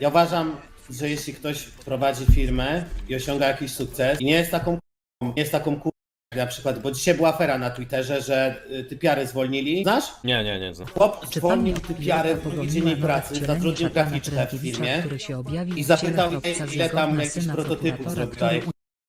Ja uważam, że jeśli ktoś prowadzi firmę i osiąga jakiś sukces i nie jest taką k***ą, nie jest taką k***ą, jak na przykład, bo dzisiaj była afera na Twitterze, że y, typiary zwolnili. Znasz? Nie, nie, nie znam. Chłop Czy zwolnił pani typiarę w drugi dzień pracy, zatrudnił graficzkę w firmie i zapytał jej, ile tam jakichś prototypów zrobiła,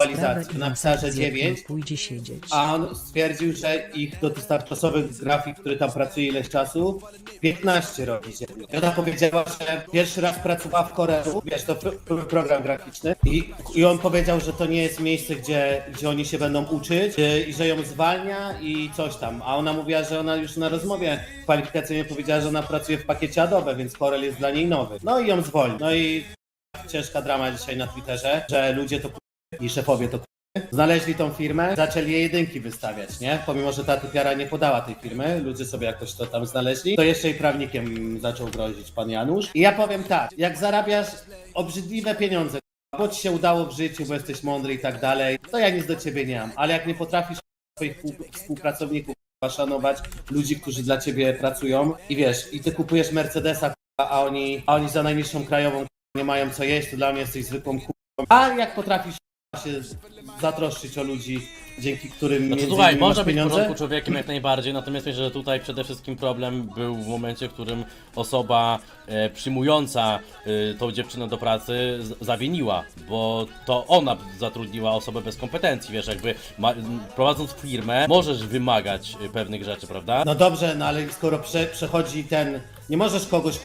aktualizacji. Napisała, że 9, Pójdzie siedzieć. a on stwierdził, że ich dotychczasowych grafik, który tam pracuje ileś czasu, 15 robi dziennie. I ona powiedziała, że pierwszy raz pracowała w Koreu, wiesz, to pro, pro, program graficzny i, i on powiedział, że to nie jest miejsce, gdzie, gdzie oni się będą uczyć y, i że ją zwalnia i coś tam. A ona mówiła, że ona już na rozmowie kwalifikacyjnej powiedziała, że ona pracuje w pakiecie Adobe, więc Corel jest dla niej nowy. No i ją zwolni. No i ciężka drama dzisiaj na Twitterze, że ludzie to i szefowie to Znaleźli tą firmę, zaczęli jej jedynki wystawiać, nie? Pomimo, że ta typiara nie podała tej firmy, ludzie sobie jakoś to tam znaleźli, to jeszcze i prawnikiem zaczął grozić pan Janusz. I ja powiem tak, jak zarabiasz obrzydliwe pieniądze, bo ci się udało w życiu, bo jesteś mądry i tak dalej, to ja nic do ciebie nie mam. Ale jak nie potrafisz swoich współ- współpracowników szanować, ludzi, którzy dla ciebie pracują i wiesz, i ty kupujesz Mercedesa, a oni, a oni za najniższą krajową nie mają co jeść, to dla mnie jesteś zwykłą a jak potrafisz się zatroszczyć o ludzi, dzięki którym Znaczy między słuchaj, innymi można masz być w pieniądze? porządku człowiekiem jak najbardziej, natomiast myślę, że tutaj przede wszystkim problem był w momencie, w którym osoba e, przyjmująca e, tą dziewczynę do pracy z- zawiniła, bo to ona zatrudniła osobę bez kompetencji, wiesz, jakby ma, m, prowadząc firmę możesz wymagać e, pewnych rzeczy, prawda? No dobrze, no ale skoro prze, przechodzi ten... Nie możesz kogoś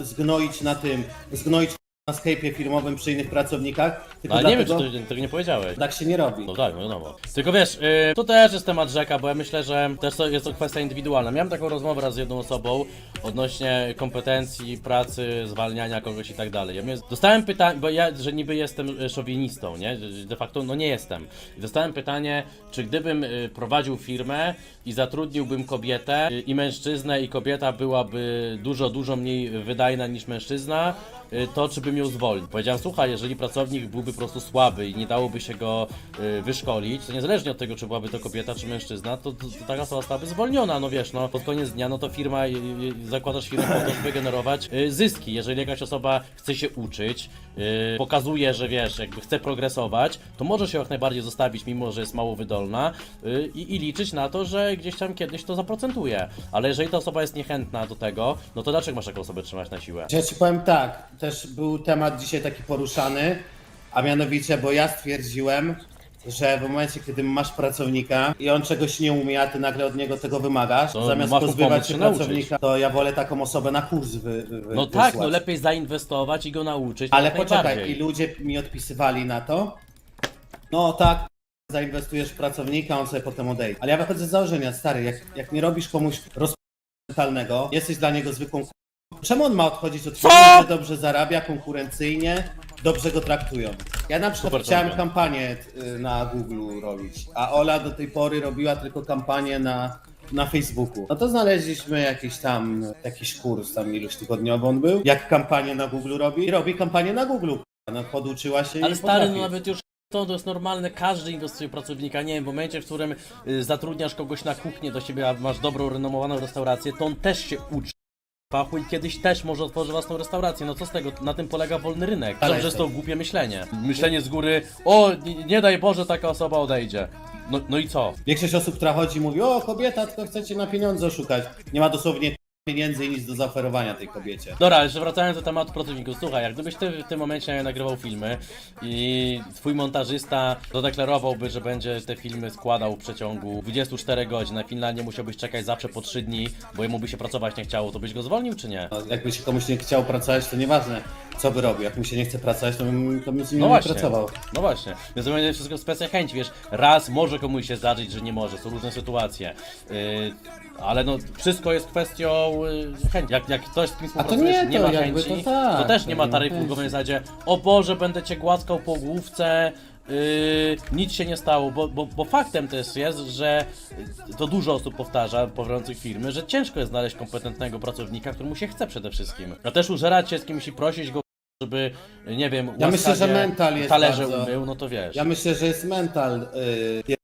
zgnoić na tym, zgnoić na Skype'ie firmowym przy innych pracownikach, tylko No, ale nie wiem, dlatego czy to, tego nie powiedziałeś. tak się nie robi. No tak, no wiadomo. Tylko wiesz, yy, to też jest temat rzeka, bo ja myślę, że też to jest to kwestia indywidualna. Miałem taką rozmowę raz z jedną osobą odnośnie kompetencji, pracy, zwalniania kogoś i tak dalej. Ja mnie, dostałem pytanie, bo ja, że niby jestem y, szowinistą, nie? Że- że De facto no nie jestem. I dostałem pytanie, czy gdybym y, prowadził firmę i zatrudniłbym kobietę y, i mężczyznę i kobieta byłaby dużo, dużo mniej wydajna niż mężczyzna, to czy bym ją zwolnił? Powiedziałem, słuchaj, jeżeli pracownik byłby po prostu słaby i nie dałoby się go y, wyszkolić, to niezależnie od tego, czy byłaby to kobieta, czy mężczyzna, to, to, to taka osoba zostałaby zwolniona, no wiesz, no pod koniec dnia, no to firma, y, y, zakładasz firmę po to, żeby generować y, zyski. Jeżeli jakaś osoba chce się uczyć, y, pokazuje, że wiesz, jakby chce progresować, to może się jak najbardziej zostawić, mimo że jest mało wydolna y, i, i liczyć na to, że gdzieś tam kiedyś to zaprocentuje. Ale jeżeli ta osoba jest niechętna do tego, no to dlaczego masz taką osobę trzymać na siłę? Ja ci powiem tak, też był temat dzisiaj taki poruszany, a mianowicie, bo ja stwierdziłem, że w momencie, kiedy masz pracownika i on czegoś nie umie, a ty nagle od niego tego wymagasz, To zamiast masz mu pomóc pozbywać się się nauczyć. pracownika, to ja wolę taką osobę na kurs wy, wy, wy, No tak, wysłać. no lepiej zainwestować i go nauczyć. Ale jak poczekaj, najbardziej. i ludzie mi odpisywali na to, no tak, zainwestujesz w pracownika, on sobie potem odejdzie. Ale ja wychodzę z założenia, stary, jak, jak nie robisz komuś rozpalnego, jesteś dla niego zwykłą czemu on ma odchodzić od firmy, że dobrze zarabia, konkurencyjnie, dobrze go traktują? Ja na przykład Super chciałem sądzę. kampanię y, na Google robić, a Ola do tej pory robiła tylko kampanię na na Facebooku. No to znaleźliśmy jakiś tam, jakiś kurs tam iluś tygodniowy on był, jak kampanię na Google robi. I robi kampanię na Google. No poduczyła się Ale i stary, no potrafi. nawet już to, to jest normalne, każdy inwestuje w pracownika, nie wiem, w momencie, w którym y, zatrudniasz kogoś na kuchnię do siebie, a masz dobrą, renomowaną restaurację, to on też się uczy fachu i kiedyś też może otworzy własną restaurację, no co z tego, na tym polega wolny rynek. Ale Dobrze jest to- głupie myślenie. Myślenie z góry, o, nie, nie daj Boże, taka osoba odejdzie. No, no i co? Większość osób, która chodzi, mówi, o kobieta, tylko chcecie na pieniądze oszukać. Nie ma dosłownie pieniędzy i nic do zaoferowania tej kobiecie. Dobra, jeszcze wracając do tematu pracowników. Słuchaj, jak gdybyś ty w tym momencie nagrywał filmy i twój montażysta zadeklarowałby, że będzie te filmy składał w przeciągu 24 godzin, a w Finlandii musiałbyś czekać zawsze po 3 dni, bo jemu by się pracować nie chciało, to byś go zwolnił czy nie? No, jakby się komuś nie chciał pracować, to nieważne co by robił. Jak mu się nie chce pracować, to bym, to bym z nim No nie właśnie. pracował. No właśnie, więc to będzie wszystko kwestia chęci, wiesz, raz może komuś się zdarzyć, że nie może, są różne sytuacje, yy, ale no wszystko jest kwestią chęci. Jak, jak ktoś z kim współpracujesz nie, nie, to ma jakby chęci, to tak, też nie to ma nie ma taryfu chęci. w zasadzie, o Boże, będę cię głaskał po główce, Yy, nic się nie stało, bo, bo, bo faktem też jest, że to dużo osób powtarza, prowadzących firmy, że ciężko jest znaleźć kompetentnego pracownika, któremu się chce przede wszystkim. A też użerać się z kimś i prosić go, żeby, nie wiem, Ja myślę, że łaskawie mental jest talerze bardzo- umył, no to wiesz. Ja myślę, że jest mental pierdolony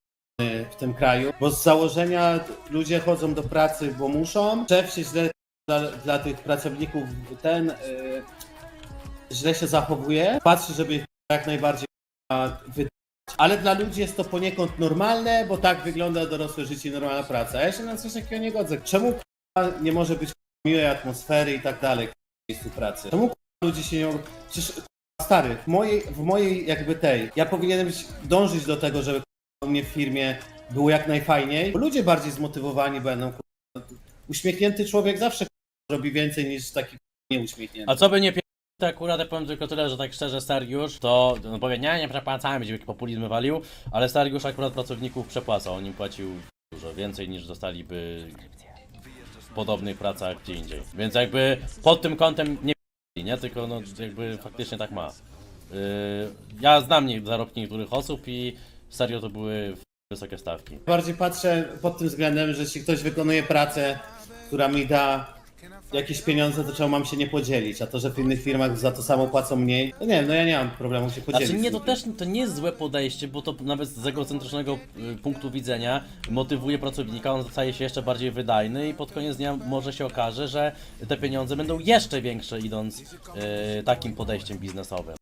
w tym kraju, bo z założenia ludzie chodzą do pracy, bo muszą. Szef się źle dla, dla tych pracowników ten. Yy, źle się zachowuje, patrzy, żeby ich jak najbardziej wy... Ale dla ludzi jest to poniekąd normalne, bo tak wygląda dorosłe życie normalna praca. Ja się na coś takiego nie godzę. Czemu nie może być miłej atmosfery i tak dalej w miejscu pracy? Czemu ludzie się nie mogą... Przecież stary, w mojej, w mojej jakby tej, ja powinienem dążyć do tego, żeby u mnie w firmie było jak najfajniej, bo ludzie bardziej zmotywowani będą. Uśmiechnięty człowiek zawsze robi więcej niż taki nieuśmiechnięty. A co by nie pier... To akurat ja powiem tylko tyle, że tak szczerze Stariusz to no powie, nie, nie przepłacałem, będzie wielki populizm walił, ale Stariusz akurat pracowników przepłacał, on im płacił dużo więcej niż dostaliby w podobnych pracach gdzie indziej. Więc jakby pod tym kątem nie nie, tylko no jakby faktycznie tak ma. Yy, ja znam nie, zarobki niektórych osób i serio to były wysokie stawki. Bardziej patrzę pod tym względem, że jeśli ktoś wykonuje pracę, która mi da jakieś pieniądze, to czemu mam się nie podzielić? A to, że w innych firmach za to samo płacą mniej, no nie wiem, no ja nie mam problemu się podzielić. Znaczy nie, to też to nie jest złe podejście, bo to nawet z egocentrycznego y, punktu widzenia motywuje pracownika, on staje się jeszcze bardziej wydajny i pod koniec dnia może się okaże, że te pieniądze będą jeszcze większe idąc y, takim podejściem biznesowym.